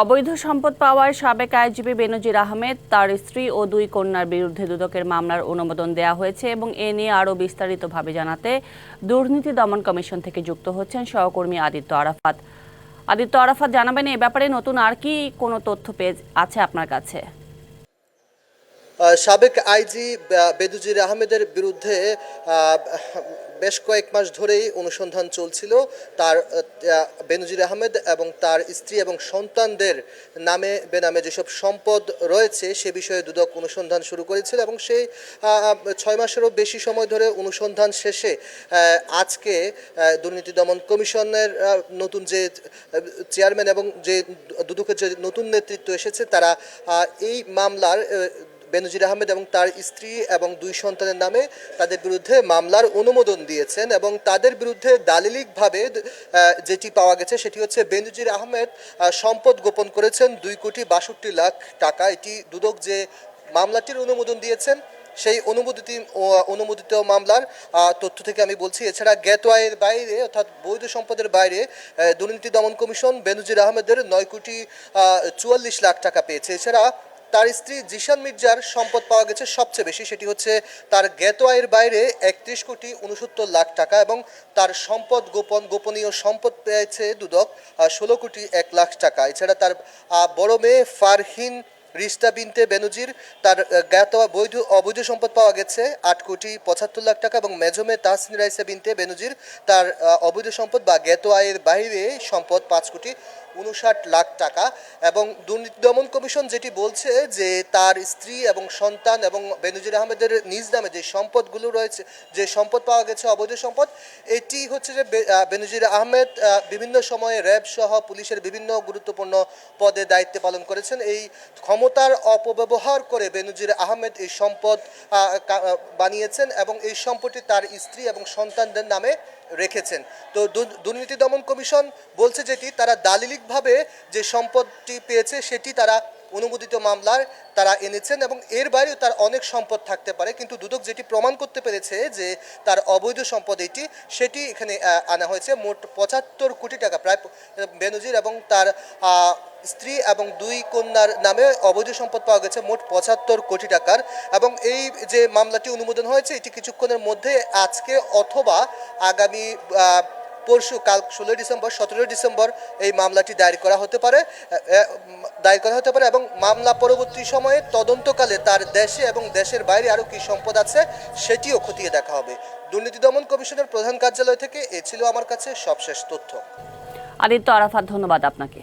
অবৈধ সম্পদ পাওয়ায় সাবেক আইনজীবী বেনজির আহমেদ, তার স্ত্রী ও দুই কন্যার বিরুদ্ধে দুদকের মামলার অনুমোদন দেওয়া হয়েছে এবং এ নিয়ে আরও বিস্তারিতভাবে জানাতে দুর্নীতি দমন কমিশন থেকে যুক্ত হচ্ছেন সহকর্মী আদিত্য আরাফাত। আদিত্য আরাফাত জানাবেন, এ ব্যাপারে নতুন আর কি কোনো তথ্য পেজ আছে আপনার কাছে? সাবেক আইজি বেদুজির আহমেদের বিরুদ্ধে বেশ কয়েক মাস ধরেই অনুসন্ধান চলছিল। তার বেনজির আহমেদ এবং তার স্ত্রী এবং সন্তানদের নামে বেনামে যেসব সম্পদ রয়েছে, সে বিষয়ে দুদক অনুসন্ধান শুরু করেছিল এবং সেই ছয় মাসেরও বেশি সময় ধরে অনুসন্ধান শেষে আজকে দুর্নীতি দমন কমিশনের নতুন যে, চেয়ারম্যান এবং যে দুদকের যে নতুন নেতৃত্ব এসেছে, তারা এই মামলার বেনজির আহমেদ এবং তার স্ত্রী এবং দুই সন্তানের নামে তাদের বিরুদ্ধে মামলার অনুমোদন দিয়েছেন এবং তাদের বিরুদ্ধে দালিলিকভাবে যেটি পাওয়া গেছে সেটি হচ্ছে বেনজির আহমেদ সম্পদ গোপন করেছেন দুই কোটি বাষট্টি লাখ টাকা। এটি দুদক যে মামলাটির অনুমোদন দিয়েছেন, সেই অনুমোদিত অনুমোদিত মামলার তথ্য থেকে আমি বলছি। এছাড়া গেতওয়াইয়ের বাইরে, অর্থাৎ বৈধ সম্পদের বাইরে দুর্নীতি দমন কমিশন বেনজির আহমেদের নয় কোটি চুয়াল্লিশ লাখ টাকা পেয়েছে। এছাড়া তার স্ত্রী জিশান মির্জার সম্পদ পাওয়া গেছে সবচেয়ে বেশি। সেটি হচ্ছে তার জ্ঞাত আয়ের বাইরে একত্রিশ কোটি উনসত্তর লাখ টাকা এবং তার সম্পদ গোপন গোপনীয় সম্পদ পেয়েছে দুদক ষোলো কোটি এক লাখ টাকা। এছাড়া তার বড় মেয়ে ফারহিন রিস্তা বিনতে বেনুজির, তার জ্ঞাত বৈধ অবৈধ সম্পদ পাওয়া গেছে আট কোটি পঁচাত্তর লাখ টাকা এবং মেজমে তাহসিন রাইসা বিনতে বেনুজির, তার অবৈধ সম্পদ বা জ্ঞাত আয়ের বাইরে সম্পদ পাঁচ কোটি উনষাট লাখ টাকা এবং দুর্নীতি দমন কমিশন যেটি বলছে যে তার স্ত্রী এবং সন্তান এবং বেনজির আহমেদের নিজ নামে যে সম্পদগুলো রয়েছে, যে সম্পদ পাওয়া গেছে, অবৈধ সম্পদ, এটি হচ্ছে যে বেনজির আহমেদ বিভিন্ন সময়ে র্যাব সহ পুলিশের বিভিন্ন গুরুত্বপূর্ণ পদে দায়িত্ব পালন করেছেন। এই ক্ষমতার অপব্যবহার করে বেনজির আহমেদ এই সম্পদ বানিয়েছেন এবং এই সম্পদটি তার স্ত্রী এবং সন্তানদের নামে রেখেছেন। তো দুর্নীতি দমন কমিশন বলছে যেটি তারা দালিলিকভাবে যে সম্পদটি পেয়েছে সেটি তারা অনুমোদিত মামলার তারা এনেছেন এবং এর বাইরেও তার অনেক সম্পদ থাকতে পারে। কিন্তু দুদক যেটি প্রমাণ করতে পেরেছে যে তার অবৈধ সম্পদ এটি, সেটি এখানে আনা হয়েছে। মোট পঁচাত্তর কোটি টাকা, প্রায়, বেনজির এবং তার স্ত্রী এবং দুই কন্যার নামে অবৈধ সম্পদ পাওয়া গেছে, মোট পঁচাত্তর কোটি টাকার। এবং এই যে মামলাটি অনুমোদন হয়েছে, এটি কিছুক্ষণের মধ্যে আজকে অথবা আগামী পরশু কাল ষোলোই ডিসেম্বর, সতেরোই ডিসেম্বর এই মামলাটি দায়ের করা হতে পারে দায়ের করা হতে পারে এবং মামলা পরবর্তী সময়ে তদন্তকালে তার দেশে এবং দেশের বাইরে আরও কী সম্পদ আছে সেটিও খতিয়ে দেখা হবে। দুর্নীতি দমন কমিশনের প্রধান কার্যালয় থেকে এ ছিল আমার কাছে সবশেষ তথ্য। আদিত্য আরাফাত, ধন্যবাদ আপনাকে।